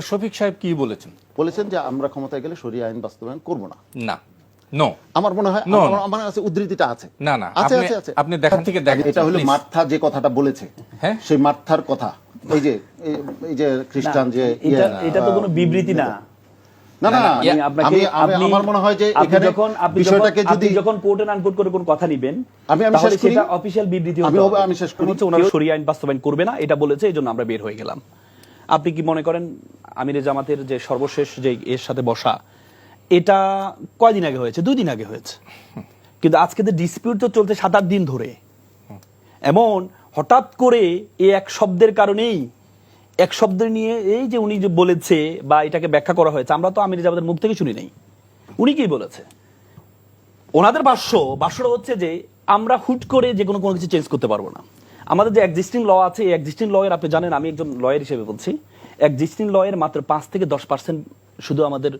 শফিক সাহেব কি বলেছেন? বলেছেন যে আমরা ক্ষমতায় গেলে সরিয়ে আইন বাস্তবায়ন করব না। না। নো আমার মনে হয় আমার- কাছে উদ্ধৃতিটা আছে। না, না, আছে আছে আছে। আপনি দেখান থেকে দেখেন, এটা হলো মার্থা যে কথাটা বলেছে। হ্যাঁ? সেই মার্থার কথা। এই যে এই- যে খ্রিস্টান যে এটা ইয়ে, এটা তো কোনো বিবৃতি না। না না না। আমি আপনাকে আমি আমি- আপনি- আমার মনে হয় যে এখানে যখন আপনি বিষয়টাকে যদি যখন কোর্ট এন্ড আনকোট করে কোন কথা নেবেন আমি- আমি শেষ করি। সেটা অফিশিয়াল বিবৃতি আমি হবে- হবে। আমি শেষ করি। হচ্ছে ওনারা শরিয়া আইন বাস্তবায়ন করবে না এটা বলেছে এই জন্য আমরা বের হয়ে গেলাম। আপনি কি মনে করেন আমিরে জামাতের যে সর্বশেষ যে এর সাথে বসা, এটা কয়দিন আগে হয়েছে? দুই দিন আগে হয়েছে। কিন্তু আজকে যে ডিসপিউট তো চলছে সাত আট দিন ধরে। এমন হঠাৎ করে এ এক শব্দের কারণেই, এক শব্দ নিয়ে এই যে উনি যে বলেছে বা এটাকে ব্যাখ্যা করা হয়েছে, আমরা তো আমির জামাতের মুখ থেকে শুনি নাই। উনি কি বলেছে? ওনাদের ভাষ্য, ভাষ্যটা হচ্ছে যে আমরা হুট করে যে কোনো কোনো কিছু চেঞ্জ করতে পারব না। আমাদের যে এক্সিস্টিং ল আছে, এই এক্সিস্টিং ল এর আপনি জানেন, আমি একজন লয়ার হিসেবে বলছি। এক্সিস্টিং ল এর মাত্র পাঁচ থেকে দশ পার্সেন্ট শুধু আমাদের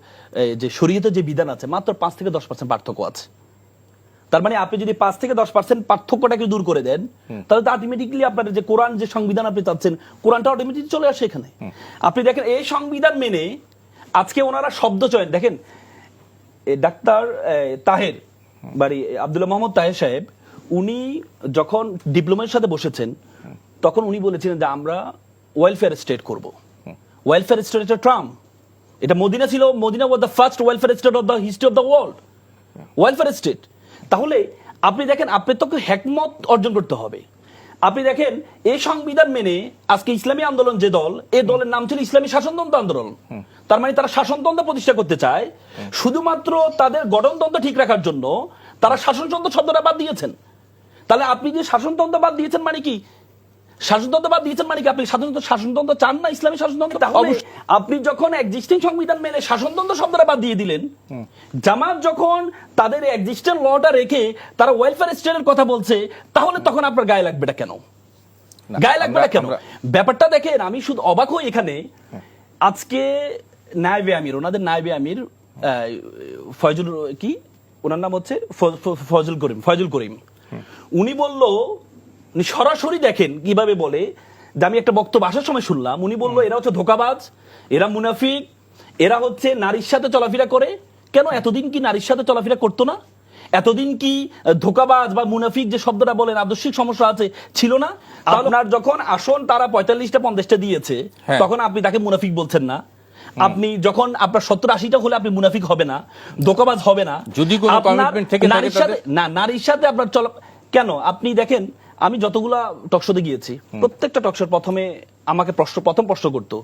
যে শরীয়তের যে বিধান আছে মাত্র পাঁচ থেকে দশ পার্সেন্ট পার্থক্য আছে। তার মানে আপনি যদি পাঁচ থেকে দশ পার্সেন্ট পার্থক্যটাকে দূর করে দেন তাহলে তো আলটিমেটলি আপনার যে কোরআন যে সংবিধান আপনি চাচ্ছেন কোরআনটা অটোমেটিক চলে আসে এখানে। আপনি দেখেন এই সংবিধান মেনে আজকে ওনারা শব্দ চয়ন দেখেন ডাক্তার তাহের বাড়ি আব্দুল্লাহ মোহাম্মদ তাহের সাহেব উনি যখন ডিপ্লোমার সাথে বসেছেন তখন উনি বলেছিলেন যে আমরা ওয়েলফেয়ার স্টেট করব। ওয়েলফেয়ার স্টেট এটা ট্রাম এটা মদিনা ছিল Medina was the first welfare state of the history of the world welfare state তাহলে আপনি দেখেন আপনি তো হ্যাকমত অর্জন করতে হবে। আপনি দেখেন এই সংবিধান মেনে আজকে ইসলামী আন্দোলন যে দল এই দলের নাম ছিল ইসলামী শাসনতন্ত্র আন্দোলন। তার মানে তারা শাসনতন্ত্র প্রতিষ্ঠা করতে চায়। শুধুমাত্র তাদের গঠনতন্ত্র ঠিক রাখার জন্য তারা শাসনতন্ত্র শব্দটা বাদ দিয়েছেন। তাহলে আপনি যে শাসনতন্ত্র বাদ দিয়েছেন মানে কি? শাসনতন্ত্র দিয়েছেন মানে কি? আপনি শাসনতন্ত্র শাসনতন্ত্র চান না? ইসলামী শাসনতন্ত্র তাহলে আপনি যখন এক্সিস্টিং সংবিধান মেনে শাসনতন্ত্র শব্দটা বাদ দিয়ে দিলেন জামাত যখন তাদের এক্সিস্টেন্ট লটা রেখে তারা ওয়েলফেয়ার স্টেটের কথা বলছে তাহলে তখন আপনার গায়ে লাগবে এটা কেন? গায়ে লাগবে না কেন? ব্যাপারটা দেখেন আমি শুধু অবাক হই এখানে। আজকে নায়বে আমির ওনাদের নায়বে আমির ফয়জুল কি? ওনার নাম হচ্ছে ফজল করিম ফয়জুল করিম। উনি বলল উনি সরাসরি দেখেন কীভাবে বলে। যে আমি একটা বক্তব্য আসার সময় শুনলাম উনি বলল এরা হচ্ছে ধোকাবাজ এরা মুনাফিক এরা হচ্ছে নারীর সাথে চলাফেরা করে। কেন এতদিন কি নারীর সাথে চলাফেরা করতো না? এতদিন কি ধোকাবাজ বা মুনাফিক যে শব্দটা বলেন আদর্শিক সমস্যা আছে ছিল না? আপনার যখন আসন তারা পঁয়তাল্লিশটা পঞ্চাশটা দিয়েছে হ্যাঁ। তখন আপনি তাকে মুনাফিক বলছেন না। আপনি যখন আপনার সত্তর আশিটা হলে আপনি মুনাফিক হবে না ধোকাবাজ হবে না। যদি নারীর সাথে আপনার চল কেন? আপনি দেখেন আমি যতগুলা টকশোতে গিয়েছি প্রত্যেকটা টকশোর প্রথমে আমাকে প্রশ্ন প্রথম প্রশ্ন করতো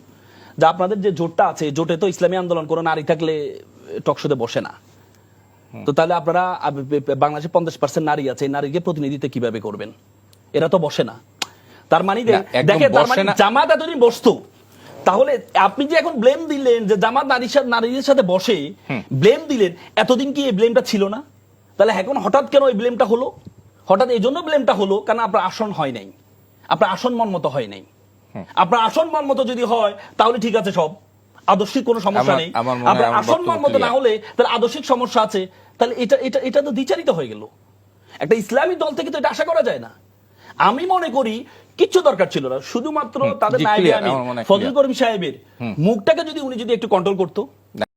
যে আপনাদের যে জোটটা আছে জোটে তো ইসলামী আন্দোলন কোনো নারী থাকলে টকশোতে বসে না। তো তাহলে আপনারা বাংলাদেশে পঞ্চাশ পার্সেন্ট নারী আছে এই নারীকে প্রতিনিধিত্ব কীভাবে করবেন? এরা তো বসে না। তার মানে দে- না, তার মানে জামাত এতদিন বসতো। তাহলে আপনি যে এখন ব্লেম দিলেন যে জামাত নারীর সাথে নারীদের সাথে বসে ব্লেম দিলেন এতদিন কি এই ব্লেমটা ছিল না? তাহলে এখন হঠাৎ কেন এই ব্লেমটা হলো? হঠাৎ এই জন্য ব্লেমটা হলো কারণ আপনার আসন হয় নাই। আপনার আসন মন মতো হয় নাই। আপনার আসন মন মতো যদি হয় তাহলে ঠিক আছে সব। আদর্শিক কোনো সমস্যা নেই। আপনার আসন মন মতো না হলে তাহলে আদর্শিক সমস্যা আছে। তাহলে এটা এটা এটা তো দ্বিচারিত হয়ে গেল। একটা ইসলামী দল থেকে তো এটা আশা করা যায় না। আমি মনে করি কিচ্ছু দরকার ছিল না। শুধুমাত্র তাদের ফজল করিম সাহেবের মুখটাকে যদি উনি যদি একটু কন্ট্রোল করতো